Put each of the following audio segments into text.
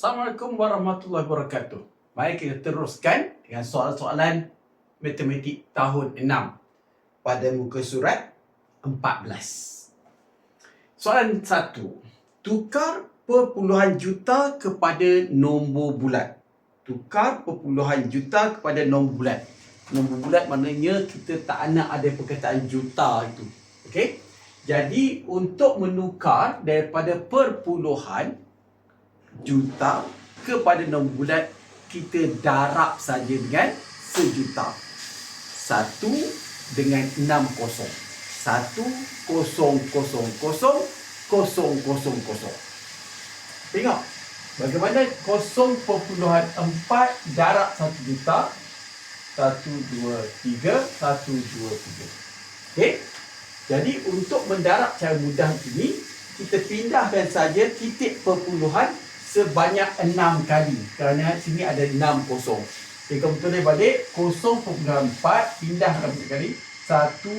Assalamualaikum warahmatullahi wabarakatuh. Mari kita teruskan dengan soalan-soalan matematik tahun 6 pada muka surat 14. Soalan 1. Tukar perpuluhan juta kepada nombor bulat. Tukar perpuluhan juta kepada nombor bulat. Nombor bulat maknanya kita tak nak ada perkataan juta itu. Okey? Jadi untuk menukar daripada perpuluhan juta kepada nombor bulat kita darab saja dengan sejuta. Satu dengan enam kosong. Satu kosong kosong kosong kosong kosong kosong. Tengok bagaimana kosong perpuluhan empat darab satu juta. Satu, dua, tiga. Satu, dua, tiga. Okey? Jadi untuk mendarab cara mudah ini, kita pindahkan saja titik perpuluhan sebanyak enam kali. Kerana sini ada enam kosong. Jadi kamu tulis balik, kosong perpuluhan empat, pindahkan empat kali. Satu,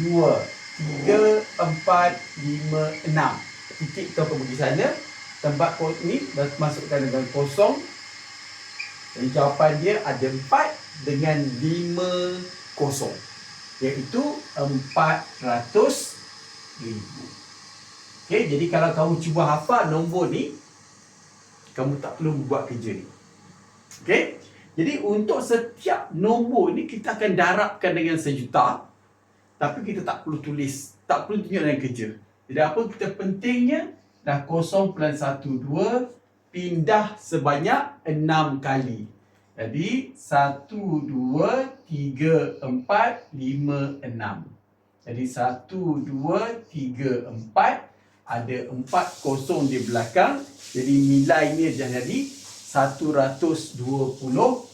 dua, tiga, empat, lima, enam. Titik tu kamu pergi sana. Tempat kos ni, masukkan dengan kosong. Jadi jawapan dia ada empat dengan lima kosong. Iaitu empat ratus ribu. Okay, jadi kalau kamu cuba hafal nombor ni, kamu tak perlu buat kerja ni. Okay? Jadi untuk setiap nombor ni kita akan darabkan dengan sejuta. Tapi kita tak perlu tulis, tak perlu tunjuk dengan kerja. Jadi apa kita pentingnya dah 0.12 pindah sebanyak 6 kali. Jadi 1 2 3 4 5 6. Jadi 1 2 3 4 ada 4 kosong di belakang. Jadi nilai ni dah jadi 120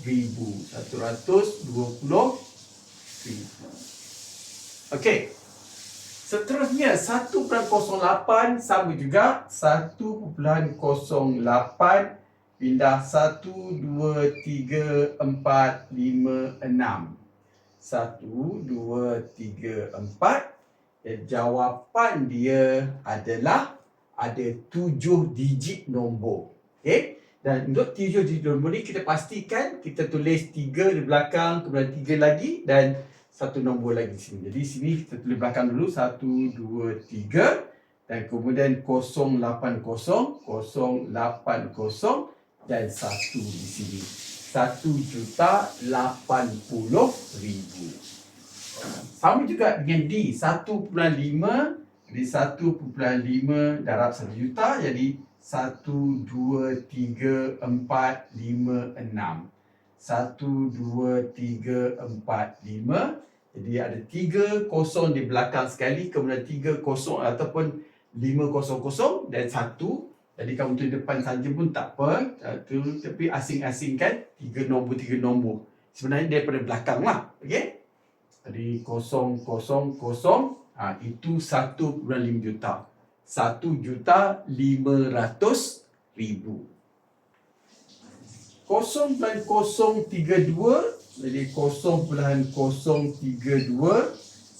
ribu. 120 ribu. Okey. Seterusnya 1.08 sama juga 1.08 pindah 1 2 3 4 5 6. 1 2 3 4 jawapan dia adalah ada tujuh digit nombor. Okey? Dan untuk tujuh digit nombor ni kita pastikan kita tulis tiga di belakang, kemudian tiga lagi dan satu nombor lagi di sini. Jadi sini kita tulis belakang dulu satu, dua, tiga dan kemudian kosong lapan kosong, kosong lapan kosong dan satu di sini. Satu juta lapan puluh ribu. Sama juga dengan D. Satu pulang lima. Jadi satu pulang lima darab satu juta. Jadi satu, dua, tiga, empat, lima, enam. Satu, dua, tiga, empat, lima. Jadi ada tiga kosong di belakang sekali. Kemudian tiga kosong ataupun lima kosong kosong dan satu. Jadi kamu tulis depan saja pun tak apa. Satu, tapi asing-asingkan tiga nombor, tiga nombor. Sebenarnya daripada belakang lah. Okay? Jadi kosong, kosong, kosong. Ha, itu satu relim juta. Satu juta lima ratus ribu. Kosong pulang kosong tiga dua. Jadi kosong pulang kosong tiga dua.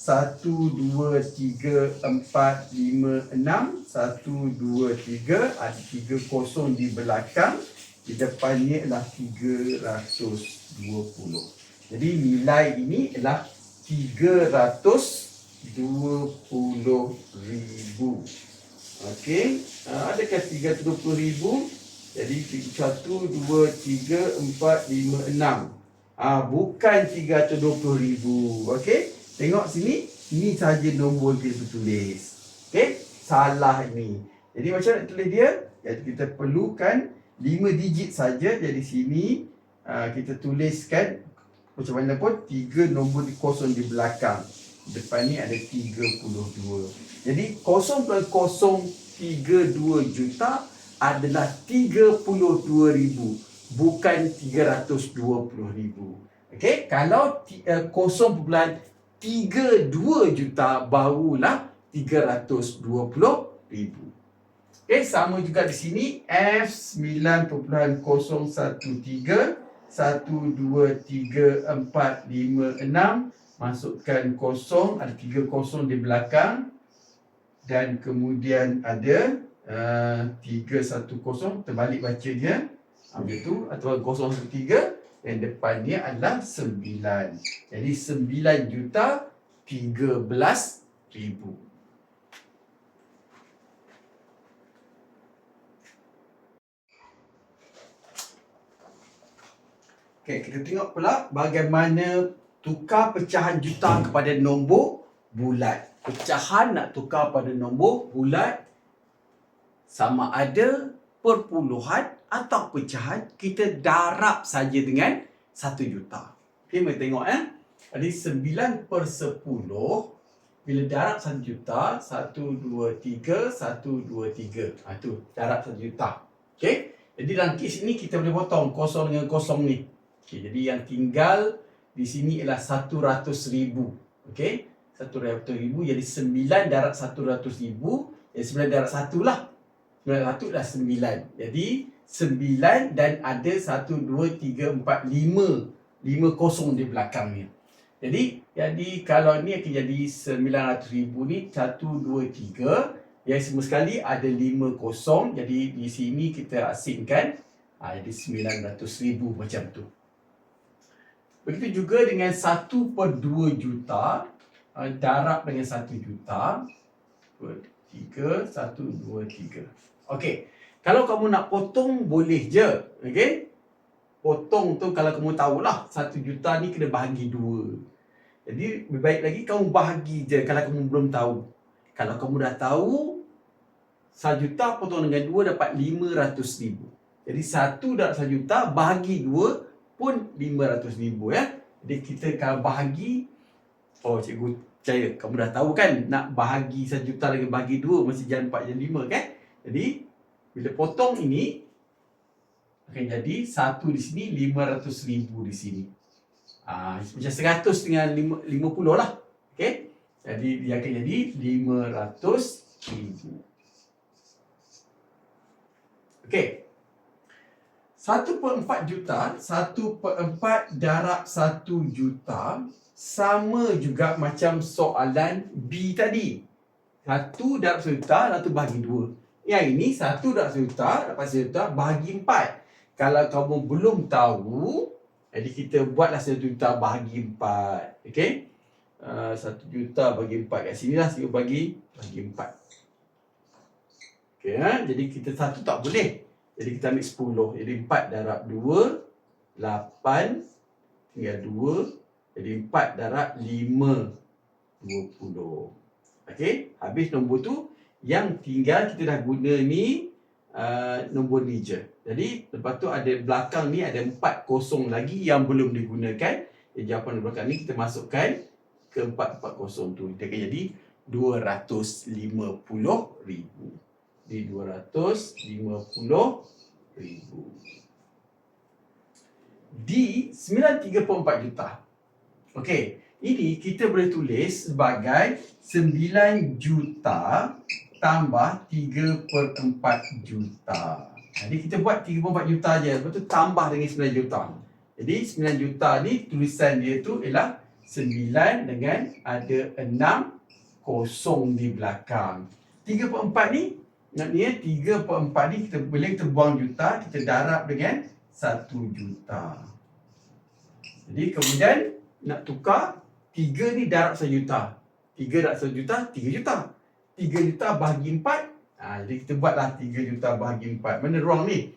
Satu, dua, tiga, empat, lima, enam. Satu, dua, tiga. Ha, Ada tiga kosong di belakang. Di depannya adalah tiga ratus dua puluh. Jadi nilai ini adalah 320,000. Okey, ha, adakah 320,000? Jadi 1 2 3 4 5 6. Ah bukan 320,000. Okey, tengok sini, Ini saja nombor kita tulis. Okey, salah ini. Jadi macam nak tulis dia? Jadi kita perlukan 5 digit saja. Jadi sini ha, kita tuliskan macam mana pun 3 nombor di kosong di belakang. Depan ni ada 32. Jadi 0.032 juta adalah 32 ribu. Bukan 320 ribu. Okey, kalau uh, 0.32 juta barulah 320 ribu. Okay, sama juga di sini F 9.013 1, 2, 3, 4, 5, 6 Masukkan kosong. Ada tiga kosong di belakang. Dan kemudian ada uh, 310 terbalik baca dia ha, macam tu. Atau 013 dan depannya adalah 9 jadi 9 juta 13 ribu Okay, kita tengok pula bagaimana tukar pecahan juta kepada nombor bulat. Pecahan nak tukar pada nombor bulat sama ada perpuluhan atau pecahan kita darab saja dengan 1 juta. Okay, mari tengok eh. Jadi 9 per 10 bila darab 1 juta, 1, 2, 3, 1, 2, 3. Ha, tu, darab 1 juta. Okay. Jadi dalam kes ini kita boleh potong kosong dengan kosong ni. Okay, jadi yang tinggal di sini ialah 100 ribu. Okay. 100 ribu jadi 9 darab 100 ribu. Jadi 9 darab 1 lah. 9 darab 1 dah 9. Jadi 9 dan ada 1, 2, 3, 4, 5. 5 kosong di belakangnya. Jadi, jadi kalau ni akan jadi 900 ribu ni 1, 2, 3. Yang semua sekali ada 5 kosong. Jadi di sini kita asingkan. Ha, jadi 900 ribu macam tu. Begitu juga dengan 1 per 2 juta uh, darab dengan 1 juta. 2, 3, 1, 2, 3 Okey, kalau kamu nak potong boleh je. Okey, potong tu kalau kamu tahulah 1 juta ni kena bahagi 2 Jadi lebih baik lagi kamu bahagi je kalau kamu belum tahu. Kalau kamu dah tahu 1 juta potong dengan 2 dapat 500 ribu. Jadi 1 darab 1 juta bahagi 2 pun 500 ribu ya. Jadi kita kalau bahagi Oh cikgu percaya kamu dah tahu kan nak bahagi 1 juta lagi bahagi 2 mesti jalan 4 jalan 5 kan. Jadi bila potong ini akan jadi 1 di sini 500 ribu di sini. Ah macam 100 dengan 50 lah. Okey. Jadi dia akan jadi 500 ribu. Okey. Satu per empat juta, satu per empat darab satu juta sama juga macam soalan B tadi. Satu darab satu juta, satu bahagi dua. Yang ini satu darab satu juta, dapat satu juta, bahagi empat. Kalau kamu belum tahu, jadi kita buatlah satu juta bahagi empat. Okay? Uh, satu juta bagi empat. Kat sini lah, bagi, bagi empat. Okay, ha? Jadi kita satu tak boleh. Jadi kita ambil 10. Jadi 4 darab 2, 8, tinggal 2. Jadi 4 darab 5, 20. Okey, habis nombor tu. Yang tinggal kita dah guna ni uh, nombor ni je. Jadi lepas tu ada belakang ni ada 4 kosong lagi yang belum digunakan. Jadi jawapan belakang ni kita masukkan ke 440 tu. Dia akan jadi 250 ribu di 250 ribu. Di 93.4 juta. Okey, ini kita boleh tulis sebagai 9 juta tambah 3 per 4 juta. Jadi kita buat 3.4 juta je. Lepas tu tambah dengan 9 juta. Jadi 9 juta ni tulisan dia tu ialah 9 dengan ada 6 kosong di belakang. 3 per 4 ni Maknanya 3 per 4 ni kita boleh kita buang juta, kita darab dengan 1 juta. Jadi kemudian nak tukar 3 ni darab 1 juta. 3 darab 1 juta, 3 juta. 3 juta bahagi 4. Ha, jadi kita buatlah 3 juta bahagi 4. Mana ruang ni?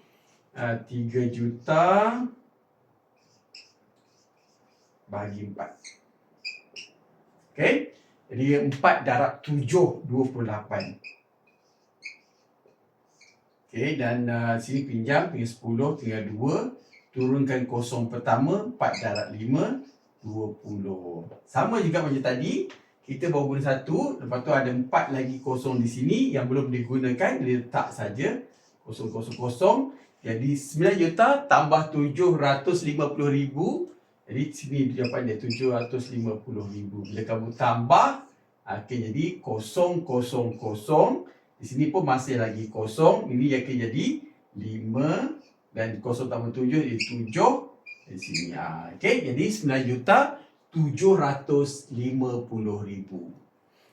Ha, 3 juta bahagi 4. Okay. Jadi 4 darab 7, 28. Okey dan uh, sini pinjam pinjam 10 tinggal 2 turunkan kosong pertama 4 darab 5 20. Sama juga macam tadi kita bawa guna satu lepas tu ada 4 lagi kosong di sini yang belum digunakan dia letak saja kosong kosong kosong. Jadi 9 juta tambah 750 ribu. Jadi sini dia 750 ribu. Bila kamu tambah akan jadi kosong kosong kosong di sini pun masih lagi kosong. Ini akan jadi 5 dan kosong tambah 7 jadi 7 di sini. Ha. Okey, jadi 9 juta 750 ribu.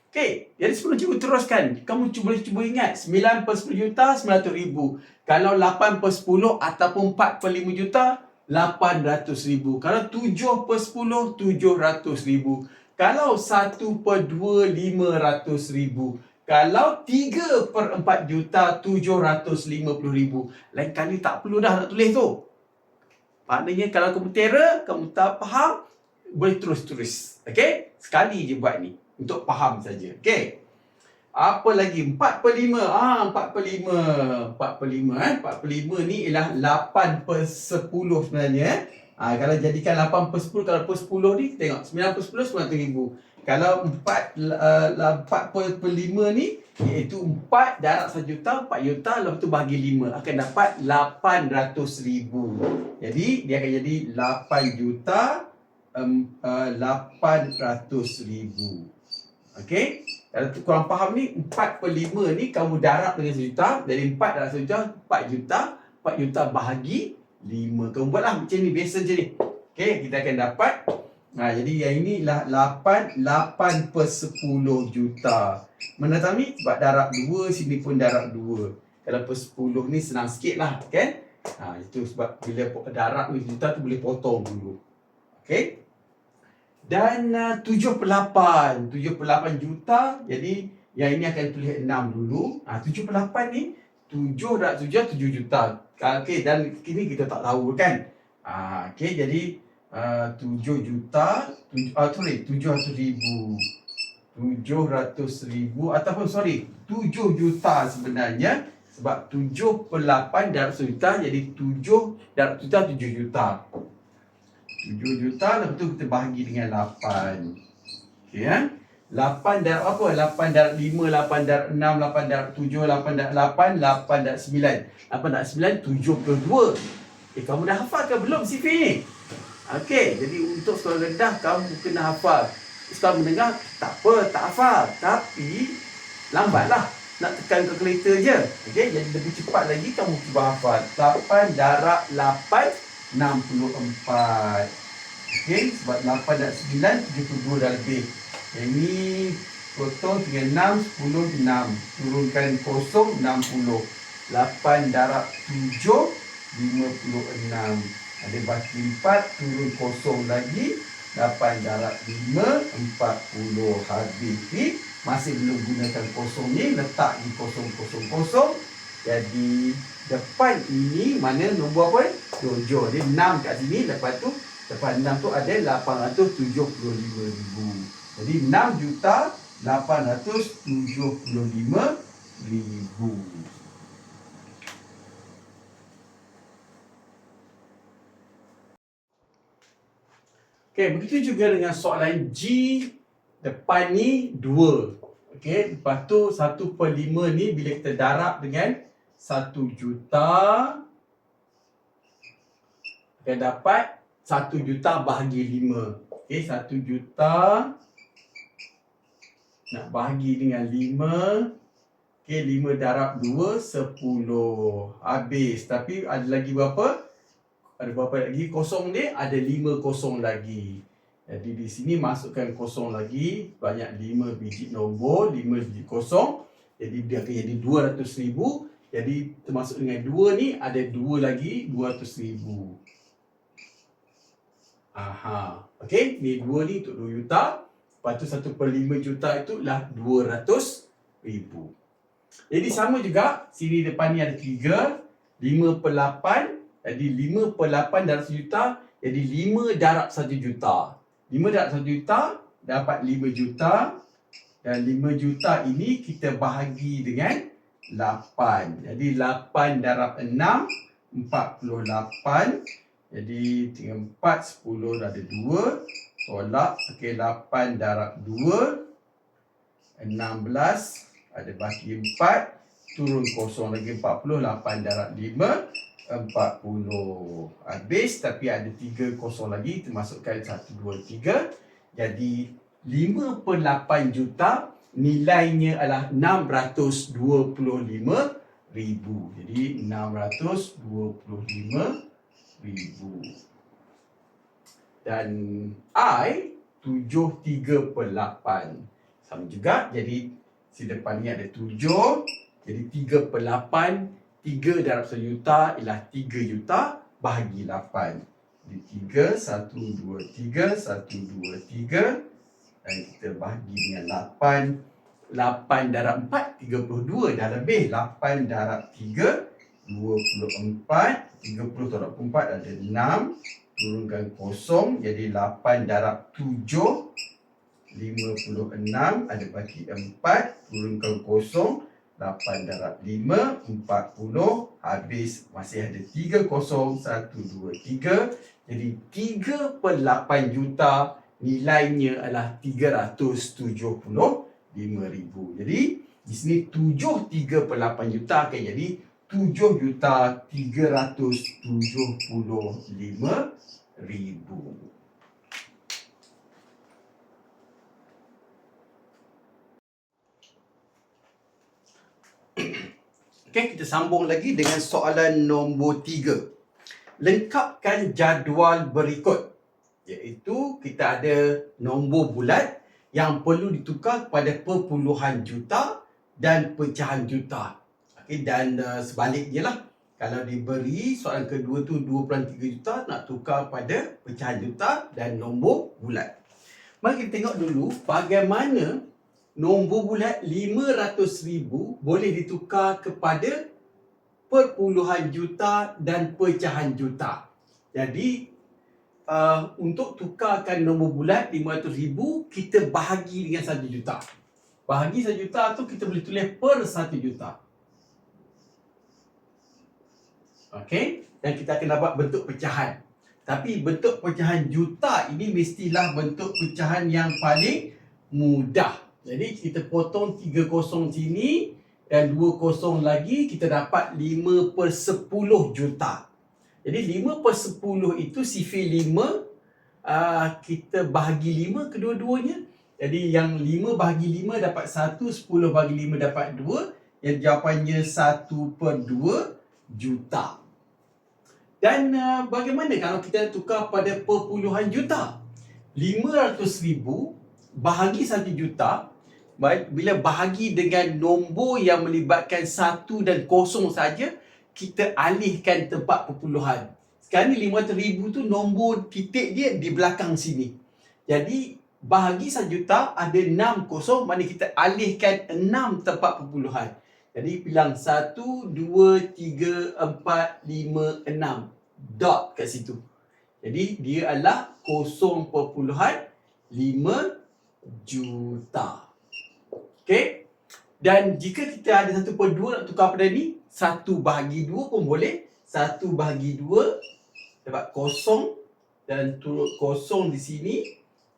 Okey, jadi sebelum cikgu teruskan, kamu cuba cuba ingat 9 per 10 juta 900 ribu. Kalau 8 per 10 ataupun 4 per 5 juta 800 ribu. Kalau 7 per 10 700 ribu. Kalau 1 per 2 500 ribu. Kalau 3 per 4 juta 750 ribu. Lain kali tak perlu dah nak tulis tu. Maknanya kalau kamu terror, kamu tak faham, boleh terus tulis. Okey? Sekali je buat ni untuk faham saja. Okey. Apa lagi? 4 per 5. Ah, 4 per 5. 4 per 5 eh. 4 per 5 ni ialah 8 per 10 sebenarnya eh. Ah, kalau jadikan 8 per 10, kalau per 10 ni, tengok. 9 per 10, 900 ribu. Kalau 4, uh, 4 per, per 5 ni, iaitu 4 darab 1 juta, 4 juta, lepas tu bagi 5. Akan dapat 800 ribu. Jadi, dia akan jadi 8 juta, um, uh, 800 ribu. Okey. Kalau kurang faham ni 4 per 5 ni kamu darab dengan sejuta. Jadi 4 darab sejuta 4 juta. 4 juta bahagi 5. Kamu buatlah macam ni. Biasa macam ni. Okey. Kita akan dapat. Ha, jadi yang ini lah 8. 8 per 10 juta. Ni? Sebab darab 2. Sini pun darab 2. Kalau per 10 ni senang sikit lah. Kan? Ha, itu sebab bila darab ni juta tu boleh potong dulu. Okey dan uh, 7 per 8 7 per 8 juta jadi yang ini akan tulis 6 dulu uh, 7 per 8 ni 7 darab 7 7 juta uh, ok dan kini kita tak tahu kan uh, ok jadi uh, 7 juta 7, uh, sorry 700 ribu 700 ribu ataupun sorry 7 juta sebenarnya sebab 7 per 8 darab 1 juta jadi 7 darab 1 juta 7 juta 7 juta lepas tu kita bahagi dengan 8. Okey ya. 8 darab apa? 8 darab 5, 8 darab 6, 8 darab 7, 8 darab 8, 8 darab 9. 8 darab 9, 72. Eh, kamu dah hafal ke belum CV ni? Okey, jadi untuk sekolah rendah, kamu kena hafal. Sekolah menengah, tak apa, tak hafal. Tapi, lambatlah. Nak tekan kalkulator je. Okey, jadi lebih cepat lagi, kamu cuba hafal. 8 darab 8, 64. Okey, sebab 8 dan 9, 72 dah lebih. Yang ni potong dengan 6, 10, 6. Turunkan kosong, 60. 8 darab 7, 56. Ada baki 4, turun kosong lagi. 8 darab 5, 40. Habis. Masih belum gunakan kosong ni. Letak di kosong, kosong, kosong. Jadi, depan ini mana nombor apa? Tujuh. Dia enam kat sini. Lepas tu, depan enam tu ada lapan ratus tujuh puluh lima ribu. Jadi enam juta lapan ratus tujuh puluh lima ribu. Okey, begitu juga dengan soalan G depan ni dua. Okey, lepas tu satu per lima ni bila kita darab dengan satu juta akan dapat satu juta bahagi lima. Okey, satu juta nak bahagi dengan lima. Okey, lima darab dua, sepuluh. Habis. Tapi ada lagi berapa? Ada berapa lagi? Kosong ni ada lima kosong lagi. Jadi di sini masukkan kosong lagi. Banyak lima biji nombor, lima biji kosong. Jadi dia akan jadi dua ratus ribu. Jadi termasuk dengan dua ni ada dua lagi dua ratus ribu. Aha. Okey, ni dua ni untuk dua juta. Lepas tu satu per lima juta itu lah dua ratus ribu. Jadi sama juga, sini depan ni ada tiga. Lima per lapan. Jadi lima per lapan darab sejuta. Jadi lima darab satu juta. Lima darab satu juta dapat lima juta. Dan lima juta ini kita bahagi dengan 8. Jadi 8 darab 6 48. Jadi tinggal 4 10 dah ada 2. Tolak okey 8 darab 2 16 ada baki 4 turun kosong lagi 40 8 darab 5 40 habis tapi ada 3 kosong lagi termasukkan 1 2 3 jadi 5 per 8 juta nilainya adalah 625 ribu. Jadi 625 ribu. Dan I 73 per 8. Sama juga. Jadi si depan ni ada 7. Jadi 3 per 8. 3 darab 1 juta ialah 3 juta bahagi 8. Jadi 3, 1, 2, 3, 1, 2, 3. Dan kita bahagi dengan 8. 8 darab 4, 32. Dah lebih. 8 darab 3, 24. 30 darab 4 ada 6. Turunkan kosong. Jadi 8 darab 7. 56 ada bagi 4. Turunkan kosong. 8 darab 5, 40, habis masih ada 3 kosong, 1, 2, 3. Jadi 3 per 8 juta nilainya adalah 375 ribu. Jadi di sini 7 3 per 8 juta akan jadi 7 juta 375 ribu. Okey, kita sambung lagi dengan soalan nombor tiga. Lengkapkan jadual berikut. Iaitu kita ada nombor bulat yang perlu ditukar kepada perpuluhan juta dan pecahan juta. Okey, dan uh, sebaliknya lah. Kalau diberi soalan kedua tu 2.3 juta nak tukar pada pecahan juta dan nombor bulat. Mari kita tengok dulu bagaimana nombor bulat 500,000 boleh ditukar kepada perpuluhan juta dan pecahan juta. Jadi uh, untuk tukarkan nombor bulat 500,000 kita bahagi dengan 1 juta. Bahagi 1 juta tu kita boleh tulis per 1 juta. Okey, dan kita akan dapat bentuk pecahan. Tapi bentuk pecahan juta ini mestilah bentuk pecahan yang paling mudah. Jadi kita potong 3 kosong sini dan 2 kosong lagi kita dapat 5 per 10 juta. Jadi 5 per 10 itu sifir 5 uh, kita bahagi 5 kedua-duanya. Jadi yang 5 bahagi 5 dapat 1, 10 bahagi 5 dapat 2. Yang jawapannya 1 per 2 juta. Dan uh, bagaimana kalau kita tukar pada perpuluhan juta? 500 ribu bahagi 1 juta Baik, bila bahagi dengan nombor yang melibatkan satu dan kosong saja, kita alihkan tempat perpuluhan. Sekarang ni 500 ribu tu nombor titik dia di belakang sini. Jadi bahagi juta ada 6 kosong, mana kita alihkan 6 tempat perpuluhan. Jadi bilang 1, 2, 3, 4, 5, 6. Dot kat situ. Jadi dia adalah 0.5 juta. Okey. Dan jika kita ada satu per dua nak tukar pada ni, satu bahagi dua pun boleh. Satu bahagi dua dapat kosong dan turut kosong di sini.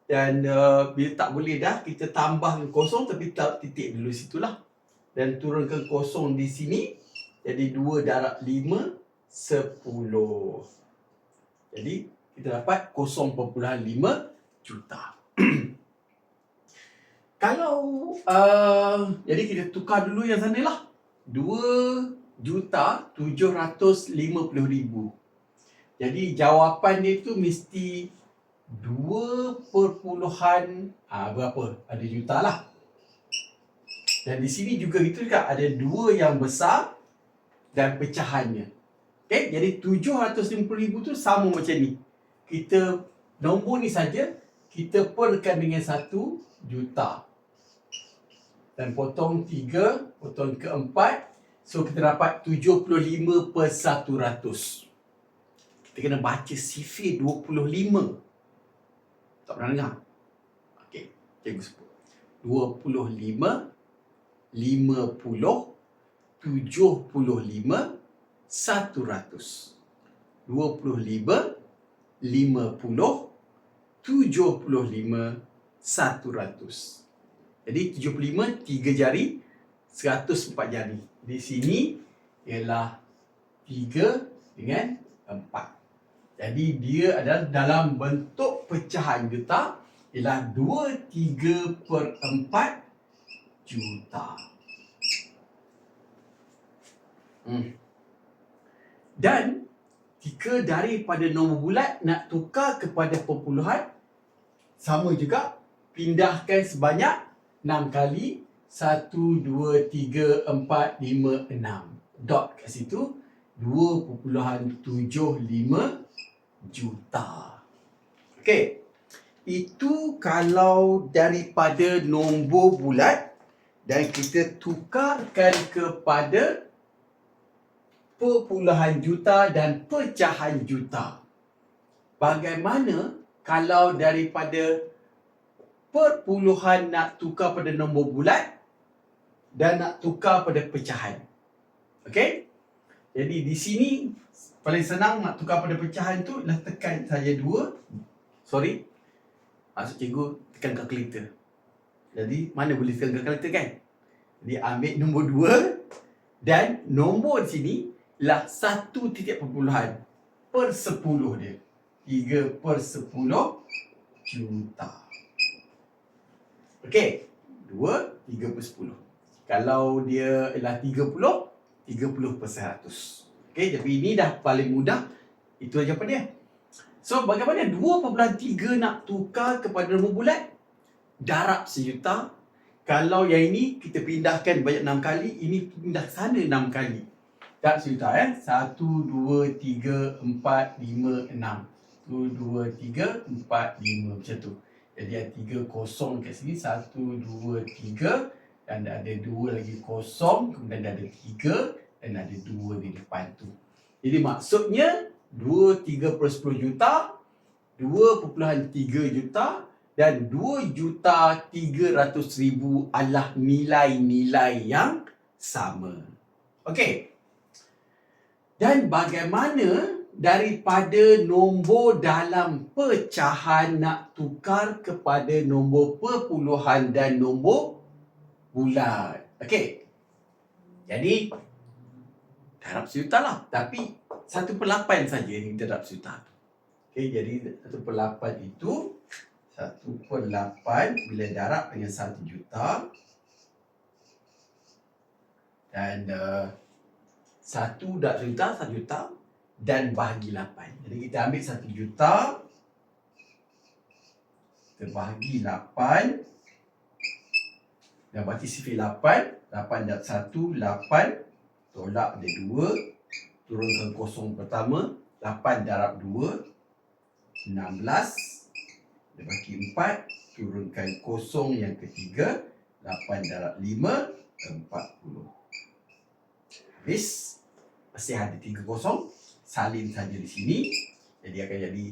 Dan uh, bila tak boleh dah, kita tambah kosong tapi tak titik dulu situlah. Dan turunkan kosong di sini. Jadi dua darab lima, sepuluh. Jadi kita dapat kosong perpuluhan lima juta. Kalau uh, jadi kita tukar dulu yang sana lah. 2 juta 750 ribu. Jadi jawapan dia tu mesti 2 perpuluhan uh, berapa? Ada juta lah. Dan di sini juga itu juga ada dua yang besar dan pecahannya. Okay, jadi 750 ribu tu sama macam ni. Kita nombor ni saja kita perkan dengan 1 juta dan potong 3, potong ke 4. So kita dapat 75 per 100. Kita kena baca sifir 25. Tak pernah dengar? Okey, cikgu sebut. 25, 50, 75, 100. 25, 50, 75, 100. Jadi 75 tiga jari, 100 empat jari. Di sini ialah 3 dengan 4. Jadi dia adalah dalam bentuk pecahan juta ialah 2 3 per 4 juta. Hmm. Dan jika daripada nombor bulat nak tukar kepada perpuluhan sama juga pindahkan sebanyak 6 kali 1, 2, 3, 4, 5, 6. Dot kat situ 2.75 juta. Okey. Itu kalau daripada nombor bulat dan kita tukarkan kepada perpuluhan juta dan pecahan juta. Bagaimana kalau daripada perpuluhan nak tukar pada nombor bulat dan nak tukar pada pecahan. Okey? Jadi di sini paling senang nak tukar pada pecahan tu ialah tekan saja dua. Sorry. Maksud cikgu tekan kalkulator. Jadi mana boleh tekan kalkulator kan? Jadi ambil nombor dua dan nombor di sini ialah satu titik perpuluhan per sepuluh dia. Tiga per sepuluh juta. Okey. Dua, tiga per sepuluh. Kalau dia ialah tiga puluh, tiga puluh per seratus. Okey, jadi ini dah paling mudah. Itu aja apa dia. So, bagaimana 2.3 nak tukar kepada nombor bulat? Darab sejuta. Kalau yang ini kita pindahkan banyak enam kali, ini pindah sana enam kali. Darab sejuta eh. Satu, dua, tiga, empat, lima, enam. Satu, dua, tiga, empat, lima. Macam tu. Jadi ada tiga kosong kat sini. Satu, dua, tiga. Dan ada dua lagi kosong. Kemudian ada tiga. Dan ada dua di depan tu. Jadi maksudnya 2, 3 per 10 juta 2.3 juta dan 2 juta 300 ribu adalah nilai-nilai yang sama. Okey. Dan bagaimana daripada nombor dalam pecahan nak tukar kepada nombor perpuluhan dan nombor bulat. Okey. Jadi darab sejuta lah. Tapi satu per lapan saja yang kita dapat juta. Okey, jadi satu per lapan itu satu per lapan bila darab dengan satu juta dan uh, satu dak juta satu juta dan bahagi lapan. Jadi kita ambil satu juta kita bahagi lapan dan bagi sifir lapan lapan dak satu lapan tolak ada dua turunkan kosong pertama 8 darab 2 16 dia bagi 4 turunkan kosong yang ketiga 8 darab 5 40 habis masih ada 3 kosong salin saja di sini jadi akan jadi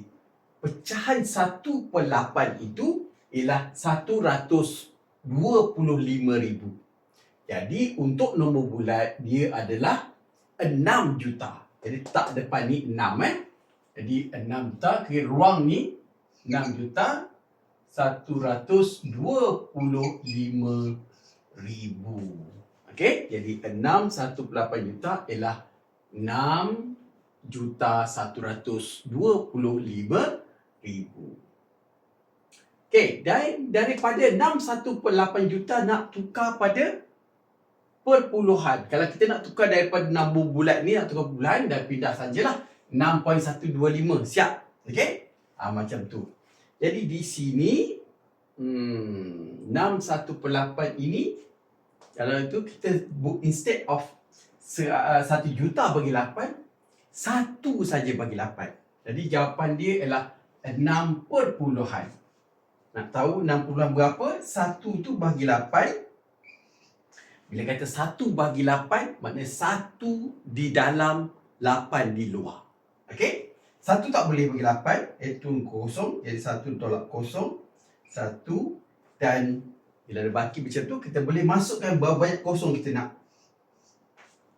pecahan 1 per 8 itu ialah 125,000 jadi untuk nombor bulat dia adalah 6 juta. Jadi tak depan ni 6 eh. Jadi 6 juta kira ruang ni 6 juta 125 ribu. Okey, jadi 6 1.8 juta ialah 6 juta 125 ribu. Okey, dan daripada 6 1.8 juta nak tukar pada perpuluhan. Kalau kita nak tukar daripada nombor bulat ni, nak tukar bulan, dah pindah sajalah. 6.125. Siap? Okey? Ha, macam tu. Jadi di sini, hmm, 6 per 8 ini, kalau itu kita instead of uh, 1 juta bagi 8, satu saja bagi 8. Jadi jawapan dia ialah 6 perpuluhan. Nak tahu 6 perpuluhan berapa? Satu tu bagi 8, bila kata satu bagi lapan, maknanya satu di dalam lapan di luar. Okey? Satu tak boleh bagi lapan, iaitu kosong. Jadi satu tolak kosong. Satu dan bila ada baki macam tu, kita boleh masukkan berapa banyak kosong kita nak.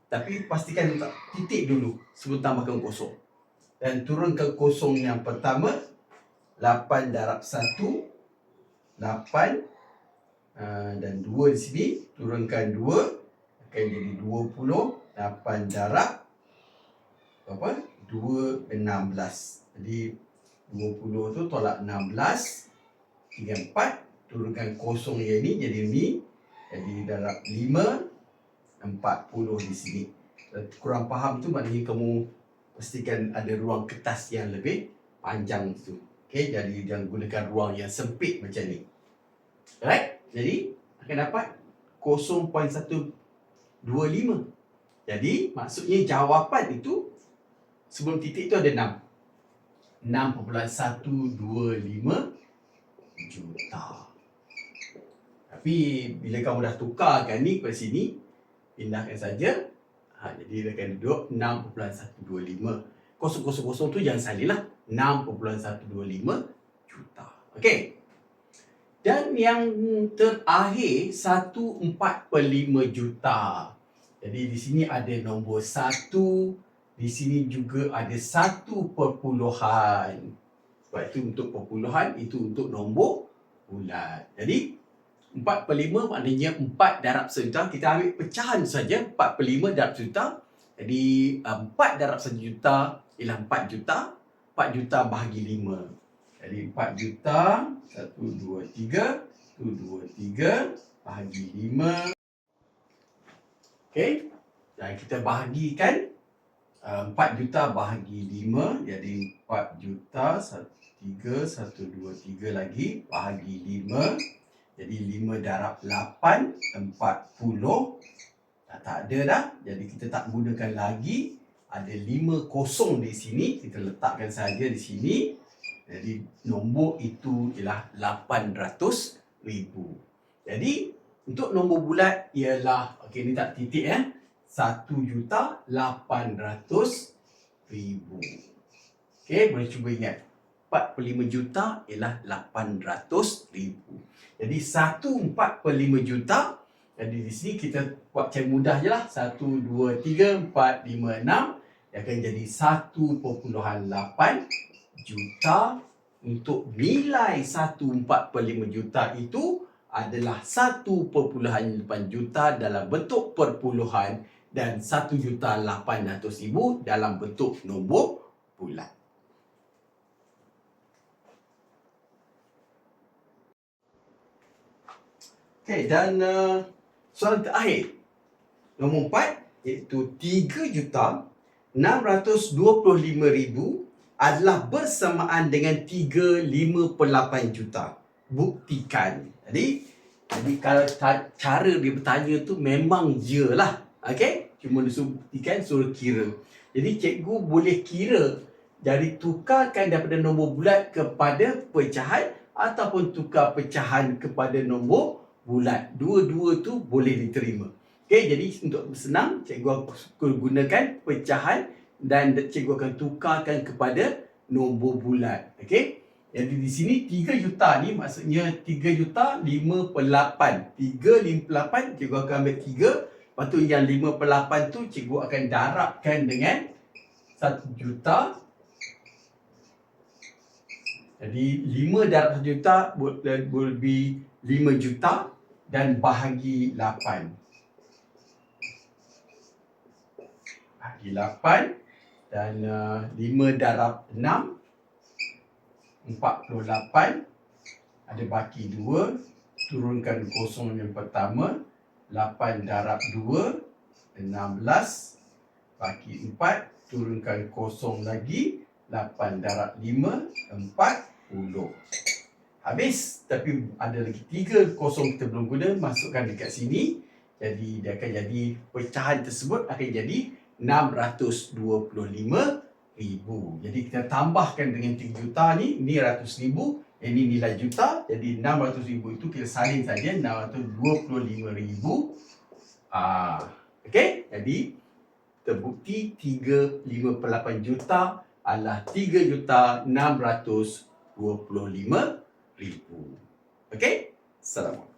Tapi pastikan letak titik dulu sebelum tambahkan kosong. Dan turunkan kosong yang pertama. 8 darab 1. 8 Ah, dan 2 di sini turunkan 2 akan jadi 20 8 darab apa 2 16 jadi 20 tu tolak 16 3 4 turunkan kosong yang ni jadi ni jadi darab 5 40 di sini kurang faham tu maknanya kamu pastikan ada ruang kertas yang lebih panjang tu okey jadi jangan gunakan ruang yang sempit macam ni right jadi akan dapat 0.125. Jadi maksudnya jawapan itu sebelum titik itu ada 6. 6.125 juta. Tapi bila kamu dah tukarkan ni ke sini, pindahkan saja. Ha, jadi dia akan duduk 6.125. Kosong-kosong-kosong tu jangan salin lah. 6.125 juta. Okey. Dan yang terakhir 1.45 juta. Jadi di sini ada nombor 1. Di sini juga ada 1 perpuluhan. Sebab itu untuk perpuluhan, itu untuk nombor bulat. Jadi 4 per 5 maknanya 4 darab sejuta. Kita ambil pecahan saja 4 per 5 darab sejuta. Jadi 4 darab sejuta ialah 4 juta. 4 juta bahagi 5. Jadi 4 juta, 1, 2, 3. 1, 2, 3 bahagi 5. Okey. Dan kita bahagikan 4 juta bahagi 5. Jadi 4 juta, 3, 1, 2, 3 lagi bahagi 5. Jadi 5 darab 8, 40. Dah tak ada dah. Jadi kita tak gunakan lagi. Ada 5 kosong di sini. Kita letakkan saja di sini. Jadi nombor itu ialah 800 ribu. Jadi untuk nombor bulat ialah, okey ni tak titik eh. 1 juta 800 ribu. Okey, boleh cuba ingat. 45 juta ialah 800 ribu. Jadi 1 4 per 5 juta. Jadi di sini kita buat cara mudah je lah. 1, 2, 3, 4, 5, 6. Dia akan jadi 1.8 juta. Untuk nilai 1 4 per 5 juta itu adalah 1.8 juta dalam bentuk perpuluhan dan 1 juta 800 ribu dalam bentuk nombor bulat. Okey, dan uh, soalan terakhir. Nombor empat, iaitu 3 juta 625,000 adalah bersamaan dengan 358 juta. Buktikan. Jadi, jadi kalau cara dia bertanya tu memang je lah. Okey? Cuma dia suruh buktikan, suruh kira. Jadi cikgu boleh kira jadi tukarkan daripada nombor bulat kepada pecahan ataupun tukar pecahan kepada nombor bulat. Dua-dua tu boleh diterima. Okey, jadi untuk senang, cikgu akan gunakan pecahan dan cikgu akan tukarkan kepada nombor bulat. Okey. Jadi di sini 3 juta ni maksudnya 3 juta 5 per 8. 3 5 per 8 cikgu akan ambil 3. Lepas tu yang 5 per 8 tu cikgu akan darabkan dengan 1 juta. Jadi 5 darab 1 juta will be 5 juta dan bahagi 8. Bahagi 8 dan uh, 5 darab 6 48 ada baki 2 turunkan kosong yang pertama 8 darab 2 16 baki 4 turunkan kosong lagi 8 darab 5 40 habis tapi ada lagi tiga kosong kita belum guna masukkan dekat sini. Jadi dia akan jadi pecahan tersebut akan jadi 625 ribu. Jadi kita tambahkan dengan 3 juta ni ni ratus ribu. Ini nilai juta. Jadi 600 ribu itu kita salin saja 625 ribu. Ah, okay? jadi terbukti 358 juta adalah 3 juta 625 ribu. Okey? Assalamualaikum.